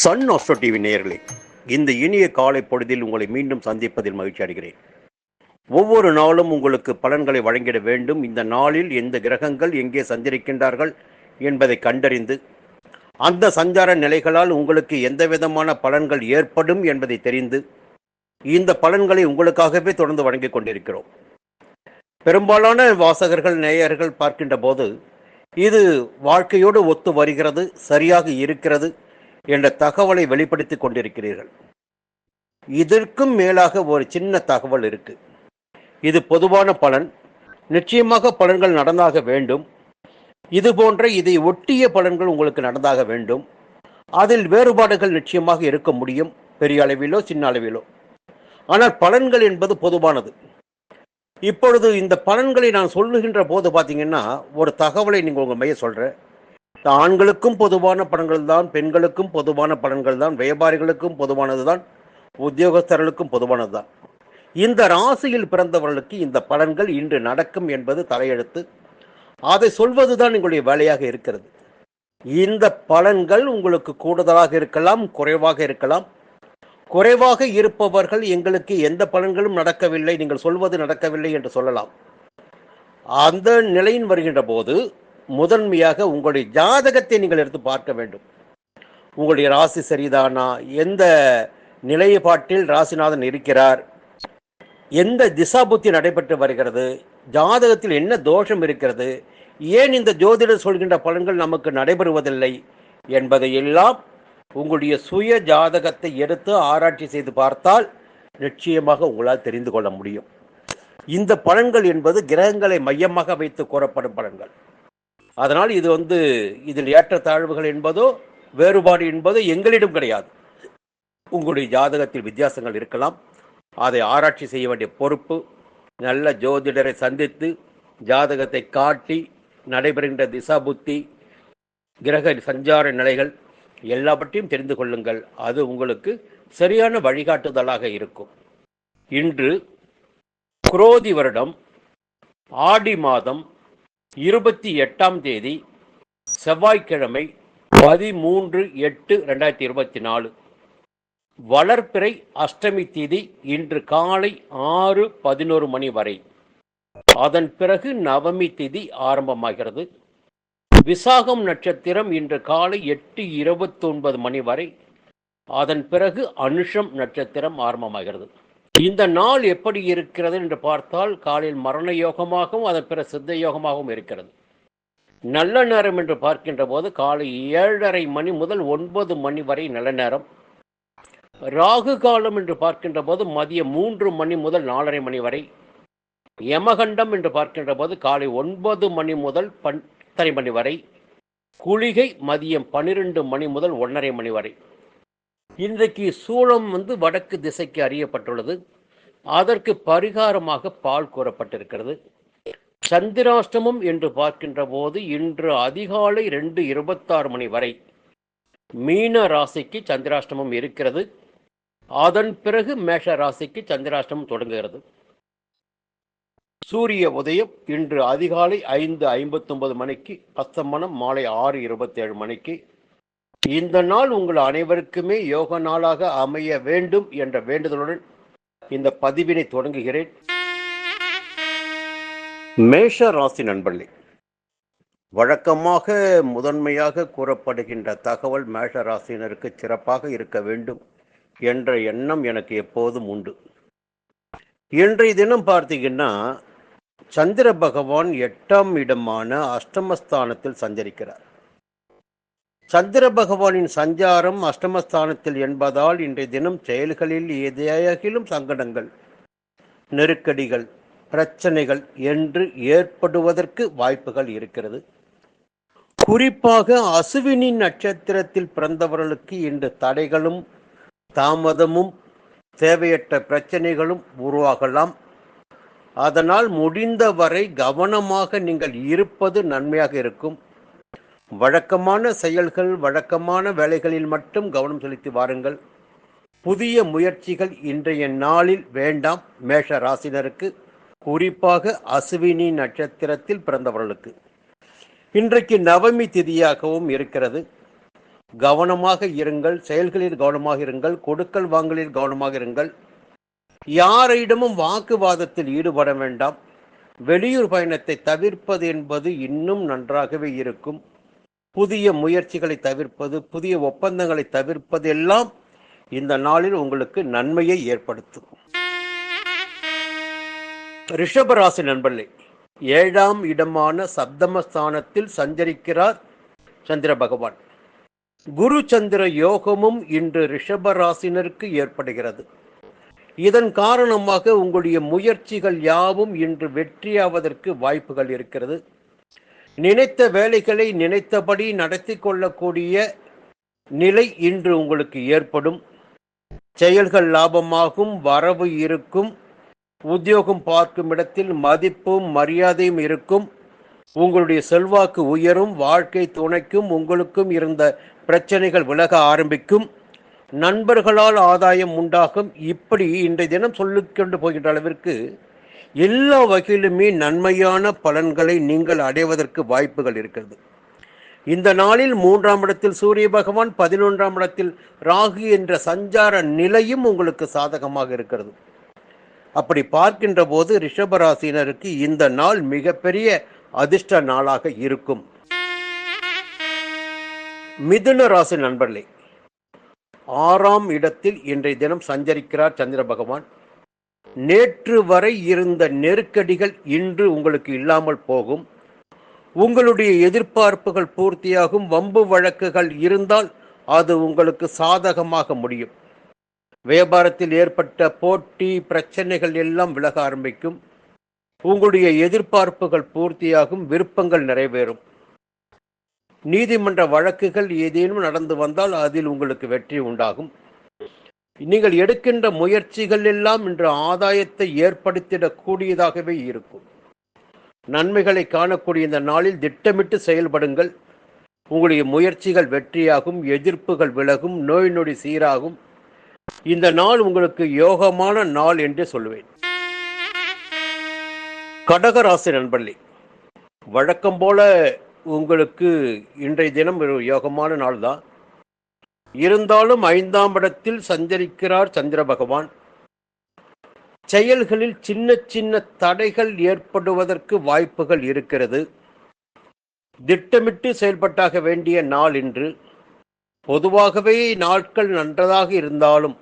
Sun astro TV நேயர்களே இந்த இனிய காலை பொழுதில் உங்களை மீண்டும் சந்திப்பதில் மகிழ்ச்சி அடைகிறேன். ஒவ்வொரு நாளும் உங்களுக்கு பலன்களை வழங்கிட வேண்டும். இந்த நாளில் எந்த கிரகங்கள் எங்கே சந்திருக்கின்றார்கள் என்பதை கண்டறிந்து அந்த சஞ்சார நிலைகளால் உங்களுக்கு எந்த விதமான பலன்கள் ஏற்படும் என்பதை தெரிந்து இந்த பலன்களை உங்களுக்காகவே தொடர்ந்து வழங்கிக் கொண்டிருக்கிறோம். பெரும்பாலான வாசகர்கள் நேயர்கள் பார்க்கின்ற போது இது வாழ்க்கையோடு ஒத்து வருகிறது சரியாக இருக்கிறது. என்ற தகவலை வெளிப்படுத்தி கொண்டிருக்கிறீர்கள். இதற்கும் மேலாக ஒரு சின்ன தகவல் இருக்கு. இது பொதுவான பலன். நிச்சயமாக பலன்கள் நடந்தாக வேண்டும். இது போன்ற இதை ஒட்டிய பலன்கள் உங்களுக்கு நடந்தாக வேண்டும். அதில் வேறுபாடுகள் நிச்சயமாக இருக்க முடியும். பெரிய அளவிலோ சின்ன அளவிலோ. ஆனால் பலன்கள் என்பது பொதுவானது. இப்பொழுது இந்த பலன்களை நான் சொல்லுகின்ற போது பார்த்தீங்கன்னா ஒரு தகவலை நீங்கள் உங்கள் மைய சொல்கிறேன் ஆண்களுக்கும் பொதுவான படங்கள் தான் பெண்களுக்கும் பொதுவான படங்கள் தான் வியாபாரிகளுக்கும் பொதுவானது தான் உத்தியோகஸ்தர்களுக்கும் பொதுவானது தான். இந்த ராசியில் பிறந்தவர்களுக்கு இந்த பலன்கள் இன்று நடக்கும் என்பது தலையெழுத்து. அதை சொல்வதுதான் எங்களுடைய வேலையாக இருக்கிறது. இந்த பலன்கள் உங்களுக்கு கூடுதலாக இருக்கலாம் குறைவாக இருக்கலாம். குறைவாக இருப்பவர்கள் எங்களுக்கு எந்த பலன்களும் நடக்கவில்லை நீங்கள் சொல்வது நடக்கவில்லை என்று சொல்லலாம். அந்த நிலையின் வருகின்ற போது முதன்மையாக உங்களுடைய ஜாதகத்தை நீங்கள் எடுத்து பார்க்க வேண்டும். உங்களுடைய ராசி சரிதானா? எந்த நிலைப்பாட்டில் ராசிநாதன் இருக்கிறார்? எந்த திசாபுத்தி நடைபெற்று வருகிறது? ஜாதகத்தில் என்ன தோஷம் இருக்கிறது? ஏன் இந்த ஜோதிடர் சொல்கின்ற பலன்கள் நமக்கு நடைபெறுவதில்லை என்பதை எல்லாம் உங்களுடைய சுய ஜாதகத்தை எடுத்து ஆராய்ச்சி செய்து பார்த்தால் நிச்சயமாக உங்களால் தெரிந்து கொள்ள முடியும். இந்த பலன்கள் என்பது கிரகங்களை மையமாக வைத்து கூறப்படும் பலன்கள். அதனால் இது வந்து இதில் ஏற்றத்தாழ்வுகள் என்பதோ வேறுபாடு என்பதோ எங்களிடம் கிடையாது. உங்களுடைய ஜாதகத்தில் வித்தியாசங்கள் இருக்கலாம். அதை ஆராய்ச்சி செய்ய வேண்டிய பொறுப்பு நல்ல ஜோதிடரை சந்தித்து ஜாதகத்தை காட்டி நடைபெறுகின்ற திசா புத்தி கிரக சஞ்சார நிலைகள் எல்லாவற்றையும் தெரிந்து கொள்ளுங்கள். அது உங்களுக்கு சரியான வழிகாட்டுதலாக இருக்கும். இன்று குரோதி வருடம் ஆடி மாதம் இருபத்தி எட்டாம் தேதி செவ்வாய்க்கிழமை பதிமூன்று எட்டு ரெண்டாயிரத்தி இருபத்தி நாலு. வளர்ப்பிறை அஷ்டமி தேதி இன்று காலை ஆறு பதினோரு மணி வரை. அதன் பிறகு நவமி திதி ஆரம்பமாகிறது. விசாகம் நட்சத்திரம் இன்று காலை எட்டு இருபத்தொன்பது மணி வரை. அதன் பிறகு அனுஷம் நட்சத்திரம் ஆரம்பமாகிறது. இந்த நாள் எப்படி இருக்கிறது என்று பார்த்தால் காலையில் மரண யோகமாகவும் அதன் பிற சித்த யோகமாகவும் இருக்கிறது. நல்ல நேரம் என்று பார்க்கின்ற போது காலை ஏழரை மணி முதல் ஒன்பது மணி வரை நல்ல நேரம். ராகு காலம் என்று பார்க்கின்ற போது மதியம் மூன்று மணி முதல் நாலரை மணி வரை. யமகண்டம் என்று பார்க்கின்ற போது காலை ஒன்பது மணி முதல் பத்தரை மணி வரை. குளிகை மதியம் பன்னிரெண்டு மணி முதல் ஒன்றரை மணி வரை. இன்றைக்கு சூளம் வந்து வடக்கு திசைக்கு அறியப்பட்டுள்ளது. அதற்கு பரிகாரமாக பால் கூறப்பட்டிருக்கிறது சந்திராஷ்டமம் என்று பார்க்கின்ற போது இன்று அதிகாலை ரெண்டு இருபத்தாறு மணி வரை மீன ராசிக்கு சந்திராஷ்டமம் இருக்கிறது. அதன் பிறகு மேஷ ராசிக்கு சந்திராஷ்டமம் தொடங்குகிறது. சூரிய உதயம் இன்று அதிகாலை ஐந்து ஐம்பத்தொன்பது மணிக்கு அஸ்தமனம் மாலை ஆறு இருபத்தேழு மணிக்கு இந்த நாள் உங்கள் அனைவருக்குமே யோக நாளாக அமைய வேண்டும் என்ற வேண்டுதலுடன் இந்த பதிவினை தொடங்குகிறேன். மேஷ ராசி நண்பர்களே வழக்கமாக முதன்மையாக கூறப்படுகின்ற தகவல் மேஷ ராசியினருக்கு சிறப்பாக இருக்க வேண்டும் என்ற எண்ணம் எனக்கு எப்போதும் உண்டு. இன்றைய தினம் பார்த்தீங்கன்னா சந்திர பகவான் எட்டாம் இடமான அஷ்டமஸ்தானத்தில் சஞ்சரிக்கிறார். சந்திர பகவானின் சஞ்சாரம் அஷ்டமஸ்தானத்தில் என்பதால் இன்றைய தினம் செயல்களில் ஏதேகிலும் சங்கடங்கள் நெருக்கடிகள் பிரச்சனைகள் என்று ஏற்படுவதற்கு வாய்ப்புகள் இருக்கிறது. குறிப்பாக அசுவினி நட்சத்திரத்தில் பிறந்தவர்களுக்கு இன்று தடைகளும் தாமதமும் தேவையற்ற பிரச்சனைகளும் உருவாகலாம். அதனால் முடிந்தவரை கவனமாக நீங்கள் இருப்பது நன்மையாக இருக்கும். வழக்கமான செயல்கள் வழக்கமான வேலைகளில் மட்டும் கவனம் செலுத்தி வாருங்கள். புதிய முயற்சிகள் இன்றைய நாளில் வேண்டாம். மேஷ ராசினருக்கு குறிப்பாக அசுவினி நட்சத்திரத்தில் பிறந்தவர்களுக்கு. இன்றைக்கு நவமி திதியாகவும் இருக்கிறது. கவனமாக இருங்கள். செயல்களில் கவனமாக இருங்கள். கொடுக்கல் வாங்கலில் கவனமாக இருங்கள். யாரிடமும் வாக்குவாதத்தில் ஈடுபட வேண்டாம். வெளியூர் பயணத்தை தவிர்ப்பது என்பது இன்னும் நன்றாகவே இருக்கும். புதிய முயற்சிகளை தவிர்ப்பது புதிய ஒப்பந்தங்களை தவிர்ப்பது எல்லாம் இந்த நாளில் உங்களுக்கு நன்மையை ஏற்படுத்தும். ரிஷபராசி நண்பர்களே ஏழாம் இடமான சப்தமஸ்தானத்தில் சஞ்சரிக்கிறார் சந்திர பகவான். குரு சந்திர யோகமும் இன்று ரிஷபராசினருக்கு ஏற்படுகிறது. இதன் காரணமாக உங்களுடைய முயற்சிகள் யாவும் இன்று வெற்றியாவதற்கு வாய்ப்புகள் இருக்கிறது. நினைத்த வேலைகளை நினைத்தபடி நடத்தி கொள்ளக்கூடிய நிலை இன்று உங்களுக்கு ஏற்படும். செயல்கள் லாபமாகும் வரவு இருக்கும் உத்தியோகம் பார்க்கும் இடத்தில் மதிப்பும் மரியாதையும் இருக்கும். உங்களுடைய செல்வாக்கு உயரும் வாழ்க்கை துணைக்கும் உங்களுக்கும் இருந்த பிரச்சனைகள் விலக ஆரம்பிக்கும். நண்பர்களால் ஆதாயம் உண்டாகும். இப்படி இன்றைய தினம் சொல்லிக்கொண்டு போகின்ற அளவிற்கு எல்லா வகையிலுமே நன்மையான பலன்களை நீங்கள் அடைவதற்கு வாய்ப்புகள் இருக்கிறது. இந்த நாளில் மூன்றாம் இடத்தில் சூரிய பகவான் பதினொன்றாம் இடத்தில் ராகு என்ற சஞ்சார நிலையும் உங்களுக்கு சாதகமாக இருக்கிறது. அப்படி பார்க்கின்ற போது ரிஷபராசினருக்கு இந்த நாள் மிகப்பெரிய அதிர்ஷ்ட நாளாக இருக்கும். மிதுன ராசி நண்பர்களே ஆறாம் இடத்தில் இன்றைய தினம் சஞ்சரிக்கிறார் சந்திர பகவான். நேற்று வரை இருந்த நெருக்கடிகள் இன்று உங்களுக்கு இல்லாமல் போகும். உங்களுடைய எதிர்பார்ப்புகள் பூர்த்தியாகும். வம்பு வழக்குகள் இருந்தால் அது உங்களுக்கு சாதகமாக முடியும். வியாபாரத்தில் ஏற்பட்ட போட்டி பிரச்சனைகள் எல்லாம் விலக ஆரம்பிக்கும். உங்களுடைய எதிர்பார்ப்புகள் பூர்த்தியாகும். விருப்பங்கள் நிறைவேறும். நீதிமன்ற வழக்குகள் ஏதேனும் நடந்து வந்தால் அதில் உங்களுக்கு வெற்றி உண்டாகும். நீங்கள் எடுக்கின்ற முயற்சிகள் எல்லாம் இன்று ஆதாயத்தை ஏற்படுத்திடக்கூடியதாகவே இருக்கும். நன்மைகளை காணக்கூடிய இந்த நாளில் திட்டமிட்டு செயல்படுங்கள். உங்களுடைய முயற்சிகள் வெற்றியாகும் எதிர்ப்புகள் விலகும் நோய் நொடி சீராகும். இந்த நாள் உங்களுக்கு யோகமான நாள் என்றே சொல்லுவேன் கடகராசி நண்பர்களே வழக்கம் போல உங்களுக்கு இன்றைய தினம் ஒரு யோகமான நாள் தான் இருந்தாலும் ஐந்தாம் இடத்தில் சஞ்சரிக்கிறார் சந்திர பகவான். செயல்களில் சின்ன சின்ன தடைகள் ஏற்படுவதற்கு வாய்ப்புகள் இருக்கிறது. திட்டமிட்டு செயல்பட்டாக வேண்டிய நாள் இன்று. பொதுவாகவே நாட்கள் நன்றதாக இருந்தாலும்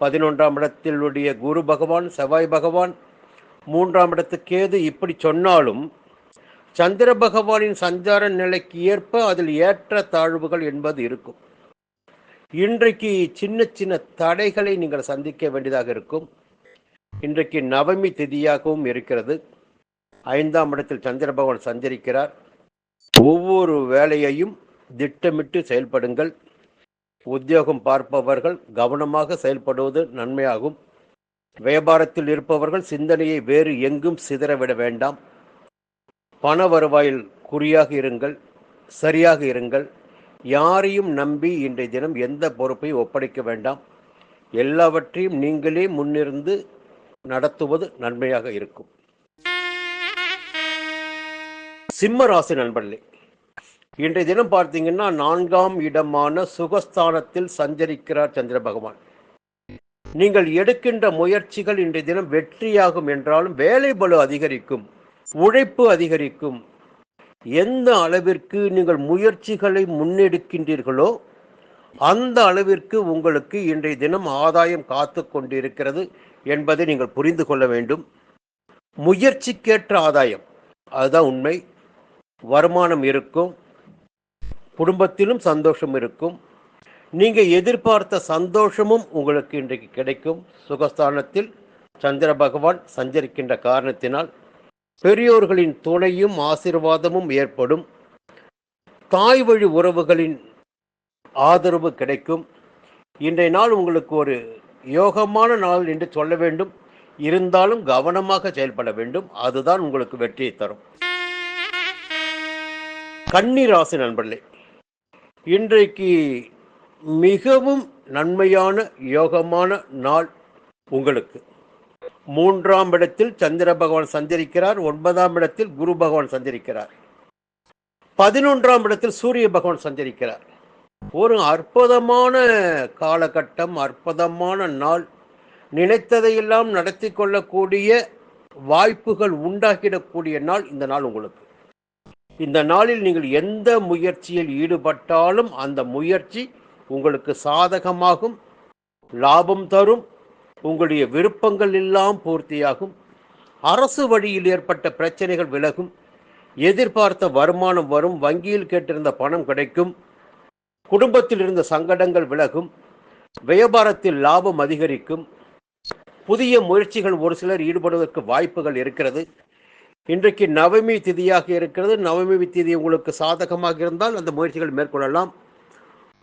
பதினொன்றாம் இடத்திலுடைய குரு பகவான் செவ்வாய் பகவான் மூன்றாம் இடத்து கேது இப்படி சொன்னாலும் சந்திர பகவானின் சஞ்சார நிலைக்கு ஏற்ப அதில் ஏற்ற தாழ்வுகள் என்பது இருக்கும். இன்றைக்கு சின்ன சின்ன தடைகளை நீங்கள் சந்திக்க வேண்டியதாக இருக்கும். இன்றைக்கு நவமி திதியாகவும் இருக்கிறது. ஐந்தாம் இடத்தில் சந்திர பகவான் சஞ்சரிக்கிறார். ஒவ்வொரு வேலையையும் திட்டமிட்டு செயல்படுங்கள். உத்தியோகம் பார்ப்பவர்கள் கவனமாக செயல்படுவது நன்மையாகும். வியாபாரத்தில் இருப்பவர்கள் சிந்தனையை வேறு எங்கும் சிதறவிட வேண்டாம். பண வருவாயில் குறியாக இருங்கள் சரியாக இருங்கள். யாரையும் நம்பி இன்றைய தினம் எந்த பொறுப்பையும் ஒப்படைக்க வேண்டாம். எல்லாவற்றையும் நீங்களே முன்னிருந்து நடத்துவது நன்மையாக இருக்கும். சிம்ம ராசி நண்பர்களே இன்றைய தினம் பார்த்தீங்கன்னா நான்காம் இடமான சுகஸ்தானத்தில் சஞ்சரிக்கிறார் சந்திர பகவான். நீங்கள் எடுக்கின்ற முயற்சிகள் இன்றைய தினம் வெற்றியாகும் என்றாலும் வேலை பலு அதிகரிக்கும் உழைப்பு அதிகரிக்கும் எந்த அளவிற்கு நீங்கள் முயற்சிகளை முன்னெடுக்கின்றீர்களோ அந்த அளவிற்கு உங்களுக்கு இன்றைய தினம் ஆதாயம் காத்து கொண்டிருக்கிறது என்பதை நீங்கள் புரிந்து கொள்ள வேண்டும். முயற்சிக்கேற்ற ஆதாயம் அதுதான் உண்மை. வருமானம் இருக்கும் குடும்பத்திலும் சந்தோஷம் இருக்கும். நீங்கள் எதிர்பார்த்த சந்தோஷமும் உங்களுக்கு இன்றைக்கு கிடைக்கும். சுகஸ்தானத்தில் சந்திர பகவான் சஞ்சரிக்கின்ற காரணத்தினால் பெரியோர்களின் துணையும் ஆசிர்வாதமும் ஏற்படும். தாய் வழி உறவுகளின் ஆதரவு கிடைக்கும். இன்றைய நாள் உங்களுக்கு ஒரு யோகமான நாள் என்று சொல்ல வேண்டும். இருந்தாலும் கவனமாக செயல்பட வேண்டும். அதுதான் உங்களுக்கு வெற்றியை தரும். கன்னி ராசி நண்பர்களே இன்றைக்கு மிகவும் நன்மையான யோகமான நாள் உங்களுக்கு. மூன்றாம் இடத்தில் சந்திர பகவான் சஞ்சரிக்கிறார் ஒன்பதாம் இடத்தில் குரு பகவான் சஞ்சரிக்கிறார் பதினொன்றாம் இடத்தில் சூரிய பகவான் சஞ்சரிக்கிறார் ஒரு அற்புதமான காலகட்டம் அற்புதமான நாள். நினைத்ததையெல்லாம் நடத்தி கொள்ளக்கூடிய வாய்ப்புகள் உண்டாகிடக்கூடிய நாள் இந்த நாள் உங்களுக்கு. இந்த நாளில் நீங்கள் எந்த முயற்சியில் ஈடுபட்டாலும் அந்த முயற்சி உங்களுக்கு சாதகமாகும் லாபம் தரும். உங்களுடைய விருப்பங்கள் எல்லாம் பூர்த்தியாகும். அரசு வழியில் ஏற்பட்ட பிரச்சனைகள் விலகும். எதிர்பார்த்த வருமானம் வரும். வங்கியில் கேட்டிருந்த பணம் கிடைக்கும். குடும்பத்தில் இருந்த சங்கடங்கள் விலகும். வியாபாரத்தில் லாபம் அதிகரிக்கும். புதிய முயற்சிகள் ஒரு சிலர் ஈடுபடுவதற்கு வாய்ப்புகள் இருக்கிறது. இன்றைக்கு நவமி திதியாக இருக்கிறது. நவமி திதி உங்களுக்கு சாதகமாக இருந்தால் அந்த முயற்சிகள் மேற்கொள்ளலாம்.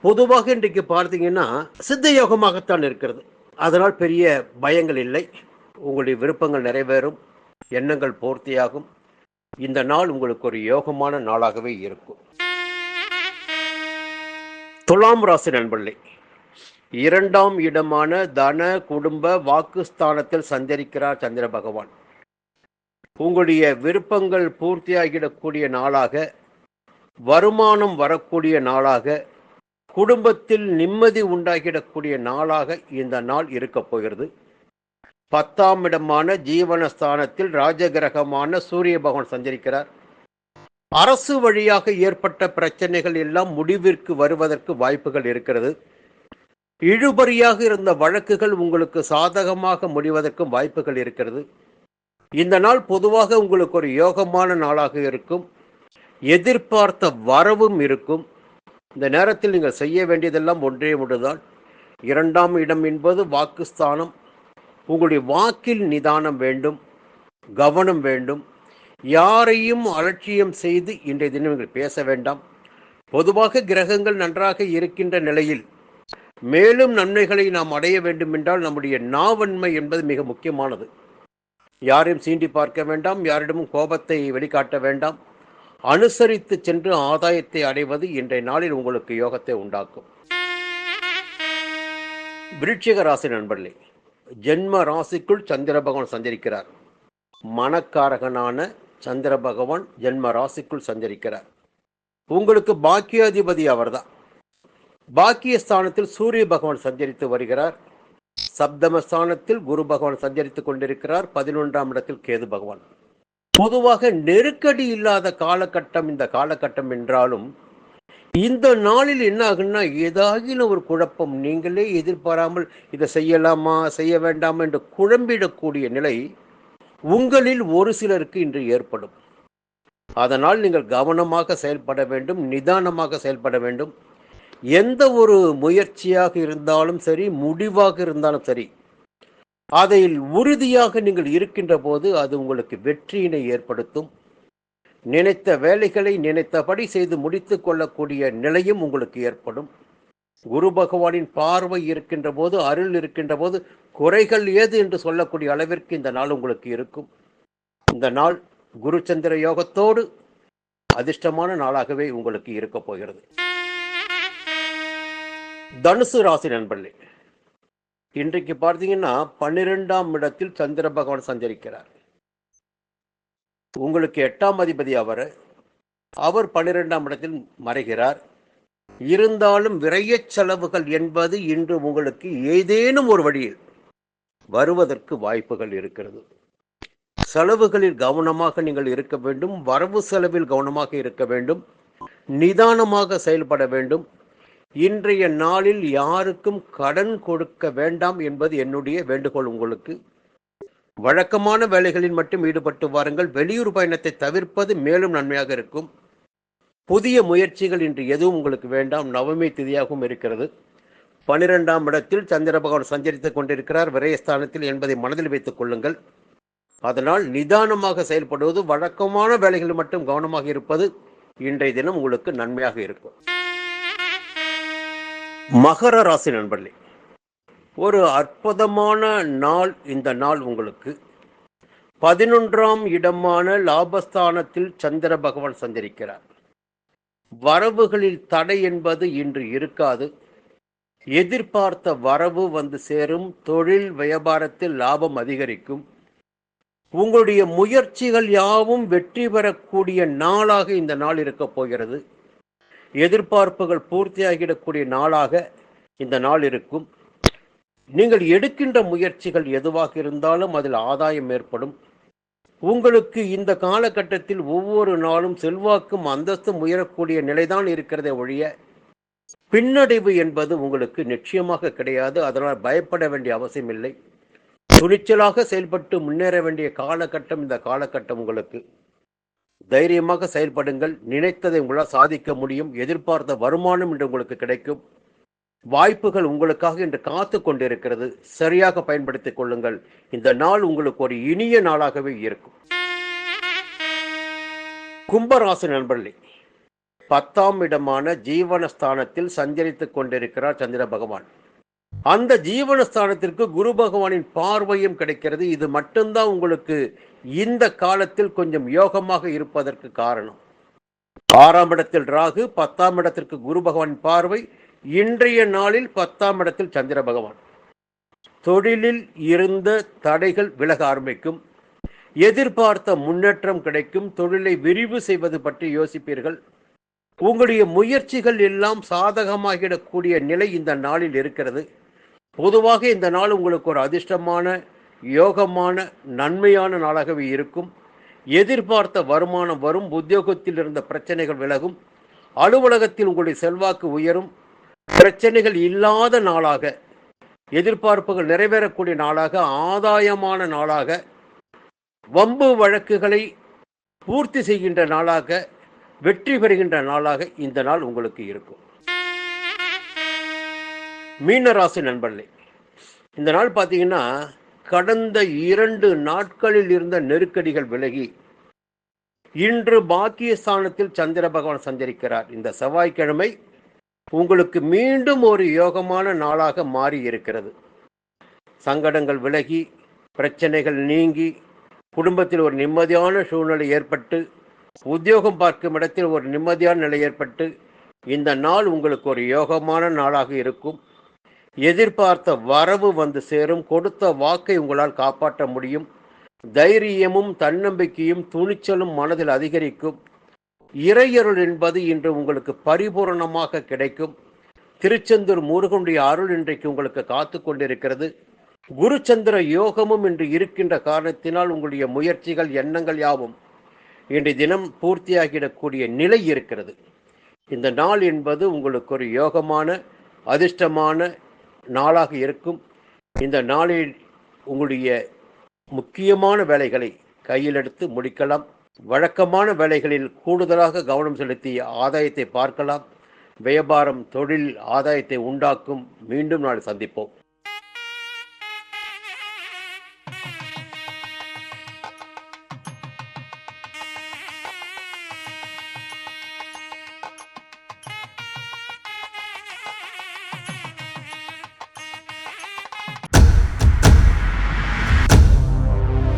பொதுவாக இன்றைக்கு பார்த்தீங்கன்னா சித்த யோகமாகத்தான் இருக்கிறது. அதனால் பெரிய பயங்கள் இல்லை. உங்களுடைய விருப்பங்கள் நிறைவேறும். எண்ணங்கள் பூர்த்தியாகும். இந்த நாள் உங்களுக்கு ஒரு யோகமான நாளாகவே இருக்கும். துலாம் ராசி நண்பர்களே இரண்டாம் இடமான தன குடும்ப வாக்குஸ்தானத்தில் சஞ்சரிக்கிறார் சந்திர பகவான். உங்களுடைய விருப்பங்கள் பூர்த்தியாகிடக்கூடிய நாளாக வருமானம் வரக்கூடிய நாளாக குடும்பத்தில் நிம்மதி உண்டாகிடக்கூடிய நாளாக இந்த நாள் இருக்கப் போகிறது. பத்தாம் இடமான ஜீவனஸ்தானத்தில் ராஜகிரகமான சூரிய பகவான் சஞ்சரிக்கிறார். அரசு வழியாக ஏற்பட்ட பிரச்சனைகள் எல்லாம் முடிவிற்கு வருவதற்கு வாய்ப்புகள் இருக்கிறது. இழுபறியாக இருந்த வழக்குகள் உங்களுக்கு சாதகமாக முடிவதற்கும் வாய்ப்புகள் இருக்கிறது. இந்த நாள் பொதுவாக உங்களுக்கு ஒரு யோகமான நாளாக இருக்கும். எதிர்பார்த்த வரவும் இருக்கும். இந்த நேரத்தில் நீங்கள் செய்ய வேண்டியதெல்லாம் ஒன்றே ஒன்றுதான். இரண்டாம் இடம் என்பது வாக்குஸ்தானம். உங்களுடைய வாக்கில் நிதானம் வேண்டும் கவனம் வேண்டும். யாரையும் அலட்சியம் செய்து இன்றைய தினம் நீங்கள் பேச வேண்டாம். பொதுவாக கிரகங்கள் நன்றாக இருக்கின்ற நிலையில் மேலும் நன்மைகளை நாம் அடைய வேண்டும் என்றால் நம்முடைய நாவன்மை என்பது மிக முக்கியமானது. யாரையும் சீண்டி பார்க்க வேண்டாம் யாரிடமும் கோபத்தை வெளிக்காட்ட வேண்டாம். அனுசரித்து சென்று ஆதாயத்தை அடைவது இன்றைய நாளில் உங்களுக்கு யோகத்தை உண்டாக்கும். விருட்சிக ராசி நண்பர்களே ஜென்ம ராசிக்குள் சந்திர பகவான் சஞ்சரிக்கிறார். மனக்காரகனான சந்திர பகவான் ஜென்ம ராசிக்குள் சஞ்சரிக்கிறார். உங்களுக்கு பாக்கியாதிபதி அவர்தான். பாக்கியஸ்தானத்தில் சூரிய பகவான் சஞ்சரித்து வருகிறார். சப்தமஸ்தானத்தில் குரு பகவான் சஞ்சரித்துக் கொண்டிருக்கிறார். பதினொன்றாம் இடத்தில் கேது பகவான். பொதுவாக நெருக்கடி இல்லாத காலகட்டம் இந்த காலகட்டம் என்றாலும் இந்த நாளில் என்ன ஆகுன்னா ஏதாகிலும் ஒரு குழப்பம் நீங்களே எதிர்பாராமல் இதை செய்யலாமா செய்ய வேண்டாமா என்று குழம்பிடக்கூடிய நிலை உங்களில் ஒரு சிலருக்கு இன்று ஏற்படும். அதனால் நீங்கள் கவனமாக செயல்பட வேண்டும் நிதானமாக செயல்பட வேண்டும். எந்த ஒரு முயற்சியாக இருந்தாலும் சரி முடிவாக இருந்தாலும் சரி அதில் உறுதியாக நீங்கள் இருக்கின்ற போது அது உங்களுக்கு வெற்றியினை ஏற்படுத்தும். நினைத்த வேலைகளை நினைத்தபடி செய்து முடித்து கொள்ளக்கூடிய நிலையும் உங்களுக்கு ஏற்படும். குரு பகவானின் பார்வை இருக்கின்ற போது அருள் இருக்கின்ற போது குறைகள் ஏது என்று சொல்லக்கூடிய அளவிற்கு இந்த நாள் உங்களுக்கு இருக்கும். இந்த நாள் குரு சந்திர யோகத்தோடு அதிர்ஷ்டமான நாளாகவே உங்களுக்கு இருக்க போகிறது. தனுசு ராசி நண்பர்களே இன்றைக்கு பார்த்தீங்கன்னா பன்னிரெண்டாம் இடத்தில் சந்திர பகவான் சஞ்சரிக்கிறார். உங்களுக்கு எட்டாம் அதிபதி அவர் அவர் பன்னிரெண்டாம் இடத்தில் மறைகிறார். இருந்தாலும் விரைய செலவுகள் என்பது இன்று உங்களுக்கு ஏதேனும் ஒரு வழியில் வருவதற்கு வாய்ப்புகள் இருக்கிறது. செலவுகளில் கவனமாக நீங்கள் இருக்க வேண்டும் வரவு செலவில் கவனமாக இருக்க வேண்டும் நிதானமாக செயல்பட வேண்டும். இன்றைய நாளில் யாருக்கும் கடன் கொடுக்க வேண்டாம் என்பது என்னுடைய வேண்டுகோள் உங்களுக்கு. வழக்கமான வேலைகளில் மட்டும் ஈடுபட்டு வாருங்கள். வெளியூர் பயணத்தை தவிர்ப்பது மேலும் நன்மையாக இருக்கும். புதிய முயற்சிகள் இன்று எதுவும் உங்களுக்கு வேண்டாம். நவமி திதியாகவும் இருக்கிறது. பனிரெண்டாம் இடத்தில் சந்திர பகவான் சஞ்சரித்துக் கொண்டிருக்கிறார். விரயஸ்தானத்தில் என்பதை மனதில் வைத்துக் கொள்ளுங்கள். அதனால் நிதானமாக செயல்படுவது வழக்கமான வேலைகளில் மட்டும் கவனமாக இருப்பது இன்றைய தினம் உங்களுக்கு நன்மையாக இருக்கும். மகர ராசி நண்பர்களே ஒரு அற்புதமான நாள் இந்த நாள் உங்களுக்கு. பதினொன்றாம் இடமான லாபஸ்தானத்தில் சந்திர பகவான் சந்திரிக்கிறார் வரவுகளில் தடை என்பது இன்று இருக்காது. எதிர்பார்த்த வரவு வந்து சேரும் தொழில் வியாபாரத்தில் லாபம் அதிகரிக்கும். உங்களுடைய முயற்சிகள் யாவும் வெற்றி பெறக்கூடிய நாளாக இந்த நாள் இருக்கப் போகிறது. எதிர்பார்ப்புகள் பூர்த்தியாகிடக்கூடிய நாளாக இந்த நாள் இருக்கும். நீங்கள் எடுக்கின்ற முயற்சிகள் எதுவாக இருந்தாலும் அதில் ஆதாயம் ஏற்படும். உங்களுக்கு இந்த காலகட்டத்தில் ஒவ்வொரு நாளும் செல்வாக்கும் அந்தஸ்தும் உயரக்கூடிய நிலைதான் இருக்கிறதே ஒழிய பின்னடைவு என்பது உங்களுக்கு நிச்சயமாக கிடையாது. அதனால் பயப்பட வேண்டிய அவசியம் இல்லை. துணிச்சலாக செயல்பட்டு முன்னேற வேண்டிய காலகட்டம் இந்த காலகட்டம் உங்களுக்கு. தைரியமாக செயல்படுங்கள். நினைத்ததை உங்களால் சாதிக்க முடியும். எதிர்பார்த்த வருமானம் இன்று உங்களுக்கு கிடைக்கும். வாய்ப்புகள் உங்களுக்காக இன்று காத்து கொண்டிருக்கிறது. சரியாக பயன்படுத்திக் கொள்ளுங்கள். இந்த நாள் உங்களுக்கு ஒரு இனிய நாளாகவே இருக்கும். கும்பராசி நண்பர்களே பத்தாம் இடமான ஜீவனஸ்தானத்தில் சஞ்சரித்துக் கொண்டிருக்கிறார் சந்திர பகவான். அந்த ஜீவனஸ்தானத்திற்கு குரு பகவானின் பார்வையும் கிடைக்கிறது. இது மட்டும்தான் உங்களுக்கு இந்த காலத்தில் கொஞ்சம் யோகமாக இருப்பதற்கு காரணம். ஆறாம் இடத்தில் ராகு பத்தாம் இடத்திற்கு குரு பகவான் பார்வை இன்றைய நாளில் பத்தாம் இடத்தில் சந்திர பகவான். தொழிலில் இருந்த தடைகள் விலக ஆரம்பிக்கும். எதிர்பார்த்த முன்னேற்றம் கிடைக்கும். தொழிலை விரிவு செய்வது பற்றி யோசிப்பீர்கள். உங்களுடைய முயற்சிகள் எல்லாம் சாதகமாகிடக்கூடிய நிலை இந்த நாளில் இருக்கிறது. பொதுவாக இந்த நாள் உங்களுக்கு ஒரு அதிர்ஷ்டமான யோகமான நன்மையான நாளாகவே இருக்கும். எதிர்பார்த்த வருமானம் வரும் உத்தியோகத்தில் இருந்த பிரச்சனைகள் விலகும் அலுவலகத்தில் உங்களுடைய செல்வாக்கு உயரும். பிரச்சனைகள் இல்லாத நாளாக எதிர்பார்ப்புகள் நிறைவேறக்கூடிய நாளாக ஆதாயமான நாளாக வம்பு வழக்குகளை பூர்த்தி செய்கின்ற நாளாக வெற்றி பெறுகின்ற நாளாக இந்த நாள் உங்களுக்கு இருக்கும். மீனராசி நண்பர்களே இந்த நாள் பார்த்தீங்கன்னா கடந்த இரண்டு நாட்களில் இருந்த நெருக்கடிகள் விலகி இன்று பாக்கியஸ்தானத்தில் சந்திர பகவான் சஞ்சரிக்கிறார். இந்த செவ்வாய்க்கிழமை உங்களுக்கு மீண்டும் ஒரு யோகமான நாளாக மாறி இருக்கிறது. சங்கடங்கள் விலகி பிரச்சனைகள் நீங்கி குடும்பத்தில் ஒரு நிம்மதியான சூழ்நிலை ஏற்பட்டு உத்தியோகம் பார்க்கும் இடத்தில் ஒரு நிம்மதியான நிலை ஏற்பட்டு இந்த நாள் உங்களுக்கு ஒரு யோகமான நாளாக இருக்கும். எதிர்பார்த்த வரவு வந்து சேரும். கொடுத்த வாக்கை உங்களால் காப்பாற்ற முடியும். தைரியமும் தன்னம்பிக்கையும் துணிச்சலும் மனதில் அதிகரிக்கும். இறையருள் என்பது இன்று உங்களுக்கு பரிபூரணமாக கிடைக்கும். திருச்செந்தூர் முருகனுடைய அருள் இன்றைக்கு உங்களுக்கு காத்து கொண்டிருக்கிறது. குருச்சந்திர யோகமும் இன்று இருக்கின்ற காரணத்தினால் உங்களுடைய முயற்சிகள் எண்ணங்கள் யாவும் இன்றைய தினம் பூர்த்தியாகிடக்கூடிய நிலை இருக்கிறது. இந்த நாள் என்பது உங்களுக்கு ஒரு யோகமான அதிர்ஷ்டமான நாளாக இருக்கும். இந்த நாளில் உங்களுடைய முக்கியமான வேலைகளை கையில் எடுத்து முடிக்கலாம். வழக்கமான வேலைகளில் கூடுதலாக கவனம் செலுத்தி ஆதாயத்தை பார்க்கலாம். வியாபாரம் தொழில் ஆதாயத்தை உண்டாக்கும். மீண்டும் நாளை சந்திப்போம்.